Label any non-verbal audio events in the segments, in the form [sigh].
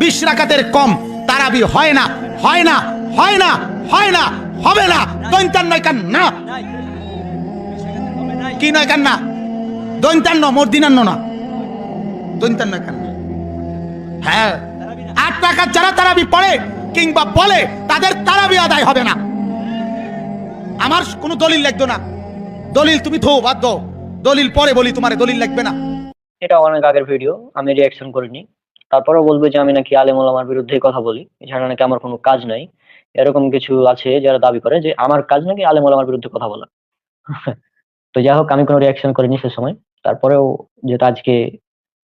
বিশ রাকাতের কম তারাবি হয় না হয় না হয় না হয় না, হবে না। দৈন্তান নয় কান না কি নয় কান না দৈন্তান্ন মর্দিনান্ন না। দৈন্তান্ন কান হ্যাঁ। আট রাকাত যারা তারাবি পড়ে কিংবা বলে, তাদের তারাবি আদায় হবে না। আমার কোনো দলিল লাগতো না। দলিল তুমি ধো, বাদ দলিল পরে বলি তোমার, দলিল লাগবে না। এটা অনেক আগের ভিডিও আমি রিয়াকশন করিনি। তারপরেও বলবে যে আমি নাকি আলেম ওলামার বিরুদ্ধে কথা বলি, এছাড়া নাকি আমার কোনো কাজ নাই। এরকম কিছু আছে যারা দাবি করে যে আমার কাজ নাকি আলেম ওলামার বিরুদ্ধে কথা বলা। [laughs] তো যাই হোক, আমি কোনো রিয়াকশন করিনি সে সময়। তারপরেও যেটা আজকে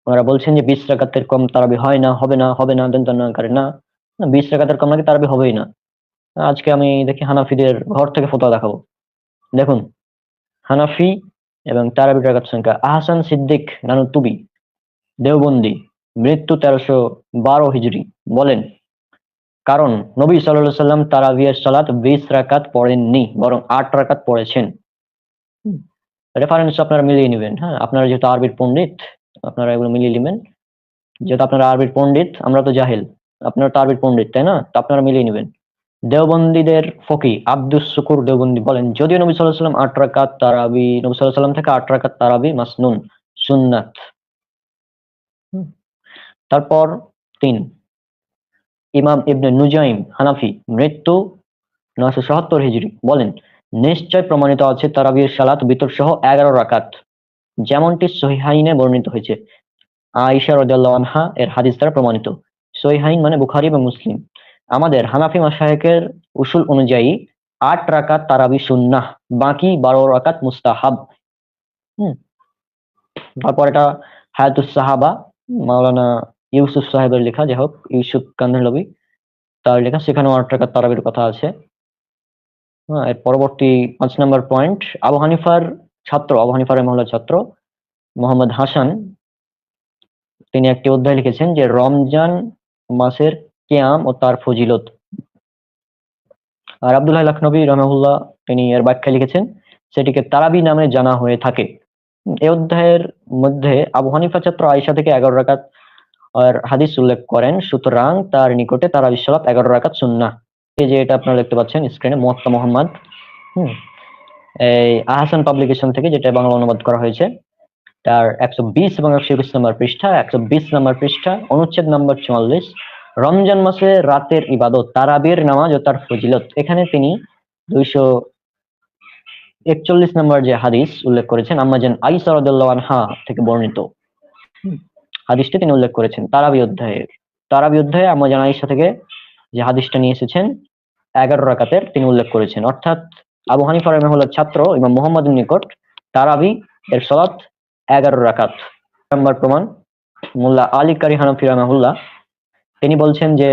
ওনারা বলছেন যে বিশ রাকাতের কম তারাবি হয় না, হবে না হবে না দেন না করে না। বিশ রাকাতের কম নাকি তারাবি হবেই না। আজকে আমি দেখি হানাফিদের ঘর থেকে ফটো দেখাবো। দেখুন, হানাফি এবং তারাবির রাকাত সংখ্যা, আহসান সিদ্দিক নানু তুবি, দেওবন্দি মৃত্যু তেরোশো বারো হিজড়ি। বলেন কারণ নবী সাল্লাহ সাল্লাম তারাবিয়ার সালাত বিশ রাকাত পড়েননি বরং আট রাকাত পড়েছেন। রেফারেন্স আপনারা মিলিয়ে নেবেন হ্যাঁ? আপনারা যেহেতু আরবির পণ্ডিত আপনারা এগুলো মিলিয়ে নেবেন। যেহেতু আপনারা আরবির পণ্ডিত আমরা তো জাহেল আপনারা তো আরবির পণ্ডিত তাই না? তো আপনারা মিলিয়ে নেবেন। দেওবন্দীদের ফকি আব্দুস শুকুর দেওবন্দি বলেন যদিও নবী সাল্লাহ সাল্লাম আট রাকাত তারাবি নবী সাল্লাহ সাল্লাম থেকে আট রাকাত তারাবি মাসনুন সুন্নাত। তারপর তিন, ইমাম ইবনে নুজাইম হানাফি মৃত্যু নয়শো সত্তর হিজরি। বলেন, নিশ্চয় প্রমাণিত আছে তারাবির সালাত বিতর সহ এগারো রাকাত, যেমনটি সহিহাইনে বর্ণিত হয়েছে। আয়েশা আনহা এর হাদিস দ্বারা প্রমাণিত। সহিহাইন মানে বুখারী এবং মুসলিম। আমাদের হানাফি মাসায়েকের উসুল অনুযায়ী আট রাকাত তারাবি সুন্নাহ, বাকি বারো রাকাত মুস্তাহাব। হম, তারপর এটা হায়াতুস সাহাবা মাওলানা ইউসুফ সাহেবের লেখা, যাই হোক, ইউসুফ কান্দালবি তার লেখা, সেখানে আট রাকাত তারাবির কথা আছে। হ্যাঁ এর পরবর্তী পাঁচ নম্বর পয়েন্ট, আবু হানিফার ছাত্র, আবু হানিফার মহল্লার ছাত্র, মোহাম্মদ হাসান, তিনি একটি অধ্যায় লিখেছেন যে, রমজান মাসের কেয়াম ও তার ফজিলত। আর আব্দুল্লাহ লখনবী রহমাহুল্লাহ, তিনি এর ব্যাখ্যা লিখেছেন, সেটিকে তারাবি নামে জানা হয়ে থাকে। এই অধ্যায়ের মধ্যে আবু হানিফা ছাত্র আয়েশা থেকে এগারো রাকাত হাদিস উল্লেখ করেন, সুতরাং তার নিকটে তারা বিশ্বলাপ এগারো রাকাত সুন্না এই যে এটা আপনারা দেখতে পাচ্ছেন স্ক্রিনে মোয়াক্কা মোহাম্মদ। হুম। এই আহসান পাবলিকেশন থেকে যেটা বাংলা অনুবাদ করা হয়েছে, তার একশো বিশ এবং একশো একুশ নম্বর পৃষ্ঠা, একশো বিশ নম্বর পৃষ্ঠা, অনুচ্ছেদ নম্বর চুয়াল্লিশ, রমজান মাসে রাতের ইবাদত, তারাবির নামাজ ও তার ফজিলত। এখানে তিনি দুইশো একচল্লিশ নম্বর যে হাদিস উল্লেখ করেছেন আম্মাজান আইসা রাদিয়াল্লাহু আনহা থেকে বর্ণিত। হাদিসটি তিনি উল্লেখ করেছেন, তারাবি অধ্যায়ের তারাবি অধ্যায়ে আম্মাজান আইসা থেকে যে হাদিসটা নিয়ে এসেছেন, এগারো রাকাতের তিনি উল্লেখ করেছেন। অর্থাৎ আবু হানিফা রহমাহুল্লাহ ছাত্র, ইমাম মোহাম্মদের নিকট তারাবি এর সলাত এগারো রাকাত। নম্বর প্রমাণ, মোল্লা আলী কারি হানফি রহমাহুল্লাহ, তিনি বলছেন যে,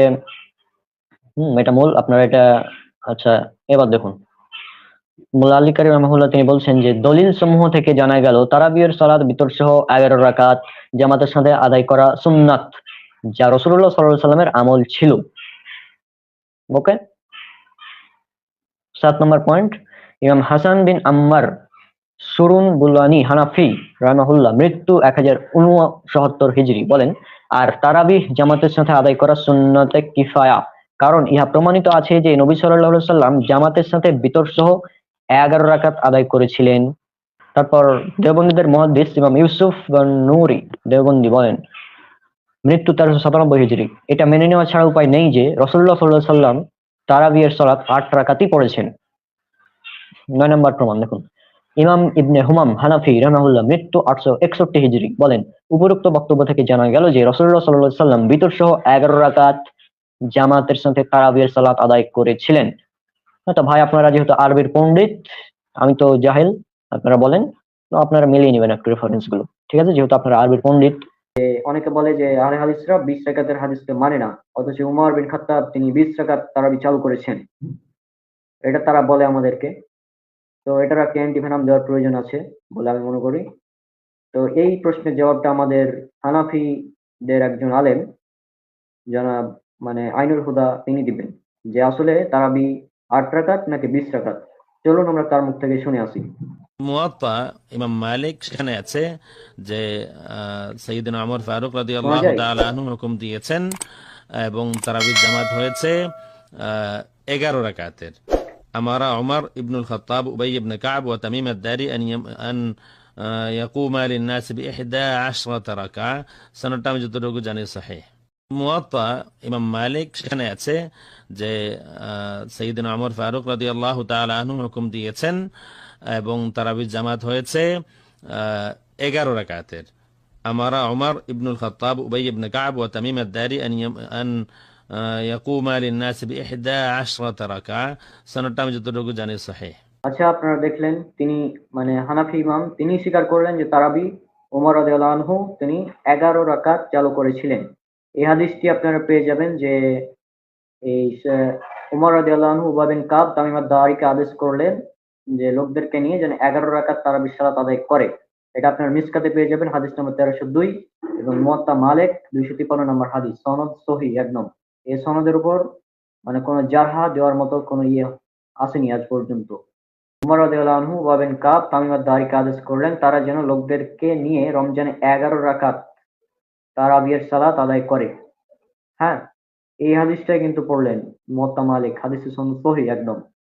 হুম, এটা মূল, আপনারা এটা আচ্ছা এবার দেখুন। মোল্লা আলী কারি রহমাহুল্লাহ তিনি বলছেন যে দলিল সমূহ থেকে জানা গেল তারাবিয়ের সালাদ বিতর সহ এগারো রাকাত জামাতের সাথে আদায় করা সুন্নাত, যা রসুল্লাহ সাল্লাহ সাল্লামের আমল ছিল। ওকে সাত নম্বর পয়েন্ট, ইমাম হাসান বিন আম্মার সুরুন বুলানি হানাফি রাহমাহুল্লাহ মৃত্যু এক হাজার উনসত্তর হিজরি বলেন, আর তারাবিহ জামাতের সাথে আদায় করা সুন্নতে কিফায়া। কারণ ইহা প্রমাণিত আছে যে নবী সাল্লাহ সাল্লাম জামাতের সাথে বিতর সহ এগারো রাকাত আদায় করেছিলেন। তারপর দেওবন্দীদের মহাদিস ইমাম ইউসুফ নুরি দেওবন্দি বলেন, মৃত্যু তেরোশো সাতানব্বই হিজরি। এটা মেনে নেওয়া ছাড়া উপায় নেই যে রসুল্লাহ সাল্লাহ সাল্লাম তারাবিয়ের সলাৎ আট রাকাতই পড়েছেন। নয় নম্বর প্রমাণ দেখুন। ইমাম ইবনে হুমাম হানাফি রহমাহুল্লাহ মৃত্যু আটশো একষট্টি হিজরি বলেন, উপরোক্ত বক্তব্য থেকে জানা গেল যে রসুল্লাহ সাল্লাহ সাল্লাম বিতর সহ এগারো রাকাত জামাতের সাথে তারাবিয়ের সালাত আদায় করেছিলেন। তো ভাই, আপনারা যেহেতু আরবির পণ্ডিত, আমি তো জাহেল, আপনারা বলেন, তো আপনারা মিলিয়ে নেবেন একটু রেফারেন্সগুলো। ঠিক আছে? যেহেতু আপনারা আরবির পণ্ডিত। অনেকে বলে যে আহলে হাদিসরা বিশ রাকাতের হাদিসকে মানে না। অথচ উমর বিন খাত্তাব, তিনি বিশ রাকাত তারাবি চালু করেছেন। এটা তারা বলে আমাদেরকে। তো এটার একটা অ্যান্টিভেনাম দেওয়ার প্রয়োজন আছে বলে আমি মনে করি। তো এই প্রশ্নের জবাবটা আমাদের হানাফিদের একজন আলেম, জনাব মানে আইনুল হুদা, তিনি দিবেন। যে আসলে তারাবি আট রাকাত নাকি বিশ রাকাত চলুন আমরা তার মুখ থেকে শুনে আসি। মুয়াত্তা ইমাম মালিক সেখানে আছে যে আহ, সৈয়দিনা আমর ফারুক রাদি আল্লাহ? হুকুম দিয়েছেন এবং তারাবির জামাত হয়েছে এগারো রাকাতের। আমারা ওমর ইবনুল খত্তাব উবাই ইবনে কাব ও তামিম আদ-দারি আন ইয়াকুমা রাকা সনদটা আমি যতটুকু জানি সহিহ মুয়াত্তা ইমাম মালিক সেখানে আছে যে সঈদিন আমর ফারুক রাদি আল্লাহ আনহু হুকুম দিয়েছেন এবং তারাবির জামাত হয়েছে এগারো রাকাতের। আমারা ওমর ইবনুল খত্তাব, উবাই ইবনে কাব ও তামিম আদ-দারি আন ইয়াকুমা লিন-নাস বিইহদা আশরাতা রাকা সনদটা আমি যতটুকু জানি সহিহ আচ্ছা আপনারা দেখলেন, তিনি মানে হানাফি ইমাম, তিনি স্বীকার করলেন যে তারাবি ওমর রাদিয়াল্লাহু আনহু, তিনি এগারো রাকাত চালু করেছিলেন। এই হাদিসটি আপনারা পেয়ে যাবেন যে এই উমর রাদিয়াল্লাহু আনহু উবাই বিন কাব তামিম আদ-দারিকে আদেশ করলেন যে লোকদেরকে নিয়ে যেন এগারো রাকাত তারা সালাত আদায় করে। এটা আপনার মিসকাতে পেয়ে যাবেন হাদিস নম্বর তেরোশো দুই এবং মুয়াত্তা মালিক দুইশো তিপ্পান্ন নম্বর হাদিস। সনদ সহি একদম। এই সনদের উপর মানে কোনো জারহা দেওয়ার মতো কোনো ইয়ে আসেনি আজ পর্যন্ত। উমর আনহু ওয়া বিন কাব তামিম আদ-দারিকে আদেশ করলেন তারা যেন লোকদেরকে নিয়ে রমজানে এগারো রাকাত তারাবিয়ের সালাত আদায় করে। হ্যাঁ এই হাদিসটাই কিন্তু পড়লেন মুয়াত্তা মালিক হাদিসে একদম।